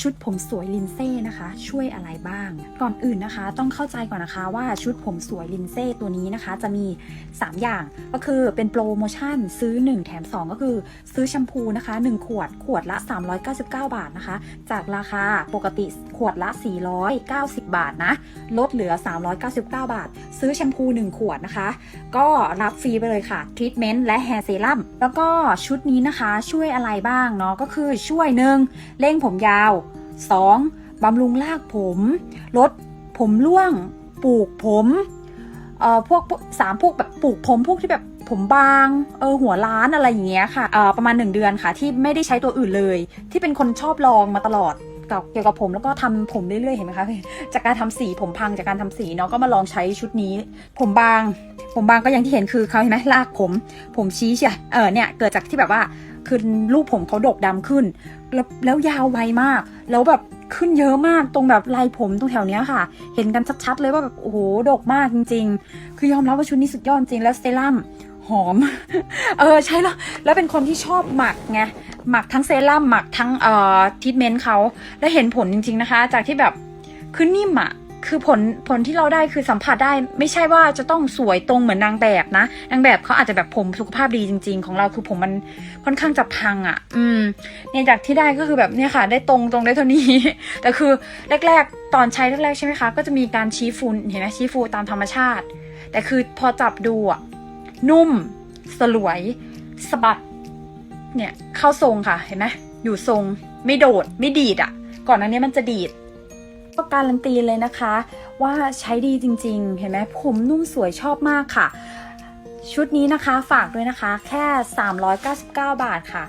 ชุดผมสวยลินเซ่นะคะ ช่วยอะไรบ้าง ก่อนอื่นนะคะ ต้องเข้าใจก่อนนะคะว่าชุดผมสวยลินเซ่ตัวนี้นะคะ จะมี 3 อย่างก็คือเป็นโปรโมชั่นซื้อ 1 แถม 2 ก็คือ ซื้อแชมพูนะคะ 1 ขวดขวดละ 399 บาทนะคะ จากราคาปกติขวดละ 490 บาทนะ ลดเหลือ 399 บาท ซื้อแชมพู 1 ขวดนะคะ ก็รับฟรีไปเลยค่ะทรีทเมนต์และแฮร์เซรั่มแล้วก็ชุดนี้นะคะ ช่วยอะไรบ้างเนาะก็คือช่วยหนึ่งเร่งผมยาว 2. บำรุงรากผม ลดผมร่วง ปลูกผมเอ่อพวกสามพวกแบบปลูกผมพวกที่แบบผมบาง เออหัวล้านอะไรอย่างเงี้ยค่ะ เอ่อประมาณ 1 เดือนค่ะ ที่ไม่ได้ใช้ตัวอื่นเลย ที่เป็นคนชอบลองมาตลอด เกี่ยวกับผมแล้วก็ทำผมเรื่อยๆเห็นไหมคะจากการทำสีผมพังจากการทำสีเนาะก็มาลองใช้ชุดนี้ ผมบาง ผมบางก็อย่างที่เห็นคือเขาเห็นไหมลากผม ผมชี้ใช่เออเนี่ยเกิดจากที่แบบว่าคือรูปผมเขาดกดำขึ้น แล้วแล้วยาวไวมาก แล้วแบบขึ้นเยอะมากตรงแบบลายผมตรงแถวเนี้ยค่ะ เห็นกันชัดๆเลยว่าแบบโอ้โหดกมากจริง ๆ คือยอมรับว่าชุดนี้สุดยอดจริงแล้วเซรั่มหอม เออใช่แล้ว แล้วเป็นคนที่ชอบหมักไง หมักทั้งเซรั่มหมักทั้งเอ่อทีทเมนต์เขาแล้วเห็นผลจริง ๆนะคะ จากที่แบบคือนิ่มอะคือผลผลที่เราได้คือสัมผัสได้ ไม่ใช่ว่าจะต้องสวยตรงเหมือนนางแบบนะนางแบบเขาอาจจะแบบผมสุขภาพดีจริง ๆ ของเราคือผมมันค่อนข้างจะพังอะอืมเนี่ยจากที่ได้ก็คือแบบเนี่ยค่ะ ได้ตรงตรงได้เท่านี้ แต่คือแรก ๆ ตอนใช้แรกๆใช่ไหมคะ ก็จะมีการชี้ฟูเห็นไหมชี้ฟูตามธรรมชาติ แต่คือพอจับดูอะนุ่ม สลวยสะบัด เนี่ยเข้าทรงค่ะเห็นไหมอยู่ทรงไม่โดดไม่ดีดอะก่อนอันนี้มันจะดีดก็การันตีเลยนะคะ ว่าใช้ดีจริง ๆ เห็นไหมผมนุ่มสวยชอบมากค่ะ ชุดนี้นะคะฝากด้วยนะคะ แค่ 399 บาทค่ะ